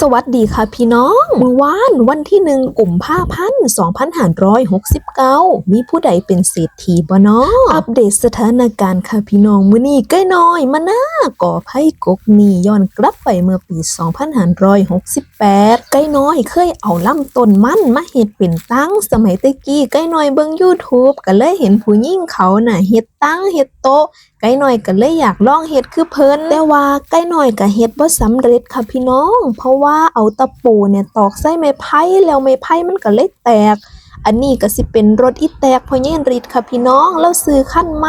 สวัสดีค่ะพี่น้องเมื่อวานวันที่หนึ่งกลุ่มผ้าพันสองพันหาร้อยหกสิบเก้ามีผู้ใดเป็นเศรษฐีบ่เนาะอัปเดตสถานการณ์ค่ะพี่น้องมื้อนี้ใกล้น้อยมาหนะก่อไพ่กกนีย้อนกลับไปเมื่อปี2568ใกล้น้อยเคยเอาลำต้นมันมาเฮ็ดเป็นตั้งสมัยตะกี้ใกล้น้อยเบิ่ง YouTube ก็เลยเห็นผู้หญิงเขาน่ะเฮ็ด ตั้งเฮ็ดโต๊ะไก่น้อยก็เลยอยากลองเฮ็ดคือเพิ่นแต่ว่าไก่น้อยก็เฮ็ดบ่สำเร็จค่ะพี่น้อง เพราะว่าเอาตะปูเนี่ยตอกใส่ไม้ไผ่แล้วไม้ไผ่มันก็เลยแตกอันนี้ก็สิเป็นรถอีแตกพอเย็นริดค่ะพี่น้องแล้วซื้อขั้นไหม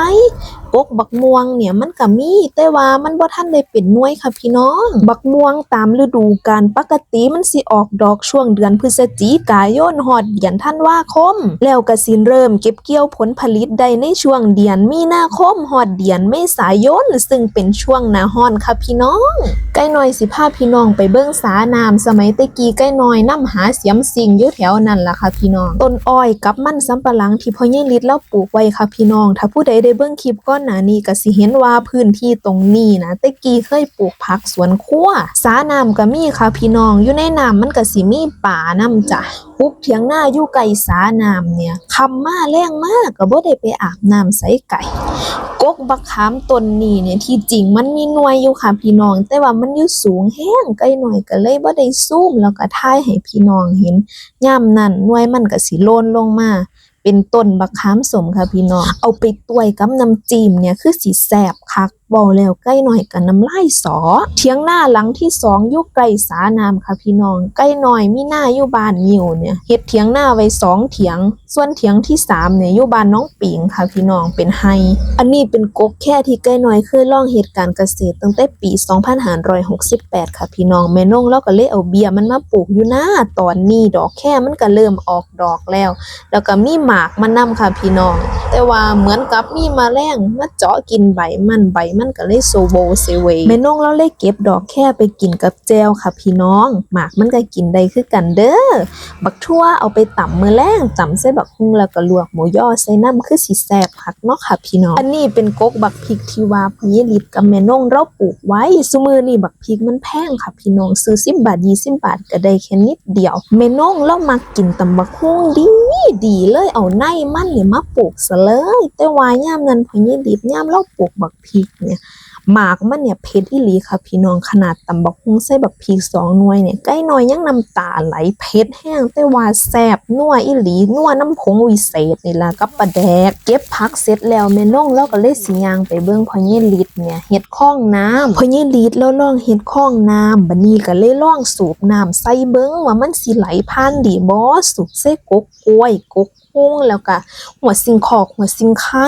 กกบักม่วงเนี่ยมันก็มีแต่ว่ามันบ่ทันได้เป็นน่วยค่ะพี่น้อง บักม่วงตามฤดูกาลปกติมันสิออกดอกช่วงเดือนพฤศจิกายนฮอดเดือนธันวาคม แล้วก็สิเริ่มเก็บเกี่ยวผลผลิตได้ในช่วงเดือนมีนาคมฮอดเดือนเมษายนซึ่งเป็นช่วงหน้าร้อนค่ะพี่น้องใกล้น้อยสิพาพี่น้องไปเบิ่งสาน้ำสมัยตะกี้ใกล้น้อยนํหาเสียมสิงอยู่แถวนั้นล่ะค่ะพี่น้องต้นอ้อยกับมันสำปะหลังที่พ่อใหญ่ฤทธิ์เราปลูกไว้ค่ะพี่น้อง ถ้าผู้ใดได้เบิ่งคลิปก่อนหน้านี้ก็สิเห็นว่าพื้นที่ตรงนี้นะตะกี้เคยปลูกผักสวนครัวสาน้ำก็มีค่ะพี่น้องอยู่ในน้ำมันก็สิมีป่านํจ้ะปลูกเถียงหน้าอยู่ไกลสาน้ำเนี่ยคำมาแรงมากก็บ่ได้ไปอาบน้ำใส่ไก่กกบักขามต้นนี้เนี่ยที่จริงมันมีหน่วยอยู่ค่ะพี่น้อง แต่ว่ามันอยู่สูงแห้งใกล้หน่อยก็เลยบ่ได้ซูมแล้วก็ถ่ายให้พี่น้องเห็นยามนั้นหน่วยมันก็สิโลนลงมา เป็นต้นบักขามสมค่ะพี่น้อง เอาไปต้วยกับน้ำจิ้มเนี่ยคือสีแสบคักเว้าแล้วใกล้หน่อยกับน้ำลายสอเถียงหน้าหลังที่สองอยู่ใกลสาน้ำค่ะพี่น้อง ใกล้หน่อยมีหน้าอยู่บ้านยิวเนี่ยเฮ็ดเถียงหน้าไว้สองเถียง ส่วนเถียงที่สามเนี่ยอยู่บ้านน้องปิงค่ะพี่น้องเป็นไฮอันนี้เป็นกกแค่ที่ใกล้หน่อยเคยล่องเหตุการณ์เกษตรตั้งแต่ปี 2568 ค่ะพี่น้องแม่นงเราก็เลยเอาเบียมันมาปลูกอยู่หน้าตอนนี้ดอกแค่มันก็เริ่มออกดอกแล้ว แล้วก็มีหมากมานำค่ะพี่น้อง แต่ว่าเหมือนกับมีมแมลงมาเจาะกินใบมันใบมันก็เลยโซโบเซเวแม่นงเราเลยเก็บดอกแค่ไปกินกับแจวค่ะพี่น้อง หมากมันก็กินได้คือกันเด้อบักทั่วเอาไปตำมือแรงตำใส่บักฮุ่งแล้วก็ลวกหมูย่อใส่น้ำคือสิแซ่บคักเนาะค่ะพี่น้องอันนี้เป็นกกบักพริกที่ว่าพญิลิตกับแม่นงเราปลูกไว้ซุมือนี่บักพริกมันแพงค่ะพี่น้องซื้อ10บบาท20บบาทก็ได้แค่นิดเดียวแม่นงเรามากินตำบักฮุ่งดีดีเลยเอาในมันเนี่ยมาปลูกซะเลย แต่ว่ายามนั้นพญิลิตยามเราปลูกบักพริกเนี่ยหมากมันเนี่ยเผ็ดอีหลีค่ะพี่น้องขนาดตำบักฮุ่งใส่บักพริกสองหน่วยเนี่ยใกล้น้อยยังน้ำตาไหลเผ็ดแห้งแต่ว่าแซบนัวอีหลีนัวน้ำผงวิเศษนี่ล่ะกับปลาแดก เก็บผักเสร็จแล้วแม่น้องเราก็เลยสิยางไปเบิ่งพ่อเยลิดเนี่ยเฮ็ดข้องน้ำพ่อเยลิดแล้วล่องเฮ็ดข้องน้ำบัดนี้ก็เลยล่องสูบน้ำใส่เบิ่งว่ามันสิไหลผ่านดีบ่สูบใส่กกกล้วยกกฮุ่งแล้วก็หัวสิงขอกหัวสิงไข่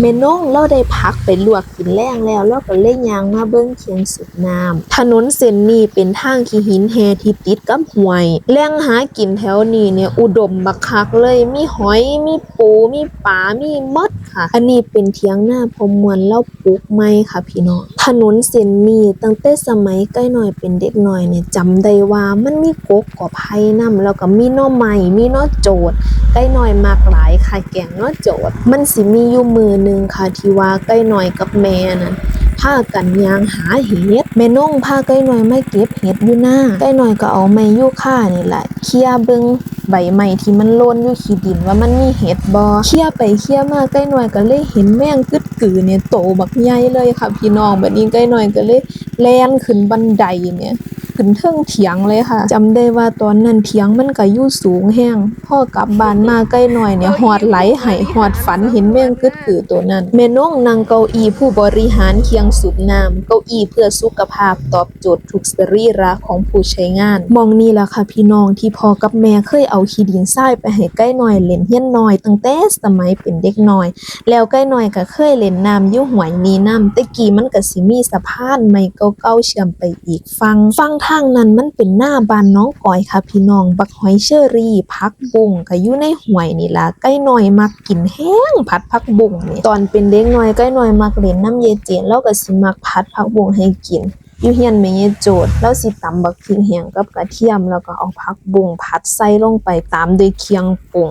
เมน้องเราได้พักไปลวกกินแรงแล้วเราก็เล่ยยางมาเบิ้งเคียงสุดน้ำถนนเส้นนี้เป็นทางขี้หินแฮที่ติดกับห้วยแหล่งหากินแถวนี้เนี่ยอุดมบักคักเลยมีหอยมีปูมีปลามีมดค่ะ อันนี้เป็นเทียงหน้าพรมวลเล่าปลูกไม้ค่ะพี่น้องถนนเส้นนี้ตั้งแต่สมัยใกล้หน่อยเป็นเด็กหน่อยเนี่ยจำได้ว่ามันมีกกกอไผ่นํแล้วก็มีน่อไม้มีน่อโจด ใกล้หน่อยมากหลายค่ะแกงเนาะโจทย์ มันสิมีอยู่มือหนึ่งค่ะที่ว่าใกล้หน่อยกับแม่นั่นพากันยางหาเห็ดแม่น้องพาใกล้หน่อยไม่เก็บเห็ดอยู่หน้าใกล้หน่อยก็เอาไม้ยูค่านี่แหละเคลียเบิงใบไม้ที่มันโลนอยู่ขี้ดินว่ามันมีเห็ดบ่เคลียไปเคลียมาใกล้หน่อยก็เลยเห็นแมงกึดกือเนี่ยโตบักใหญ่เลยค่ะพี่น้องแบบนี้ใกล้หน่อยก็เลยแล่นขึ้นบันไดเนี่ย ขึ้นเทิงเถียงเลยค่ะจำได้ว่าตอนนั้นเถียงมันก็ยู่สูงแห้งพ่อกลับบ้านมาใกล้หน่อยเนี่ยหอดไหลไห้หอดฝันเห็นแม่งกึดกือตัวนั้นแม่น้องนั่งเก้าอี้ผู้บริหารเคียงสูบน้ำเก้าอี้เพื่อสุขภาพตอบโจทย์ทุกสรีระของผู้ใช้งาน มองนี่แหละค่ะพี่น้องที่พ่อกับแม่เคยเอาขี้ดินทรายไปให้ใกล้หน่อยเล่นเฮียนหน้อยตั้งแต่สมัยเป็นเด็กน้อย แล้วใกล้หน่อยก็เคยเล่นน้ำยู่หวยนี้น้ำแต่กี้มันก็สิมีสะพานไม้เก่าๆเชื่อมไปอีกฟังฟังทางนั้นมันเป็นหน้าบ้านน้องก้อยค่ะ พี่น้อง บักหอยเชอรี่พักบุ้งก็อยู่ในหวยนี่ล่ะใกล้หน่อยมักกินแห้งผัดผักบุ้งนี่ตอนเป็นเด็กน้อยใกล้หน่อยมักเล่นน้ำเยเจนแล้วก็สิมักผัดผักบุ้งให้กินอยู่เฮียนแม่ยายโจดแล้วสิตำบักพริกแห้งกับกระเทียมแล้วก็เอาผักบุ้งผัดใส่ลงไปตามด้วยเคียงปรุง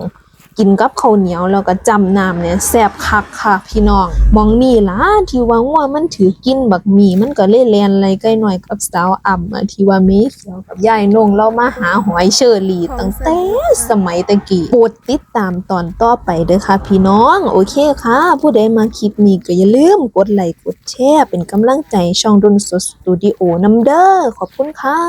กินกับข้าวเหนียวแล้วก็จำน้ำเนี่ยแซ่บคักค่ะพี่น้องมองนี่ล่ะที่ว่างัวมันถือกินบักหมี่มันก็เลยแลนไหลใกล้หน่อยกับสาวอ่ำที่ว่าเมเขียวกับยายนงเรามาหาหอยเชอรี่ตั้งแต่สมัยตะกี้โปรดติดตามตอนต่อไปเด้อค่ะพี่น้องโอเคค่ะ ผู้ใดมาคลิปนี้ก็อย่าลืมกดไลค์กดแชร์เป็นกำลังใจช่องดนสดสตูดิโอนำเด้อขอบคุณค่ะ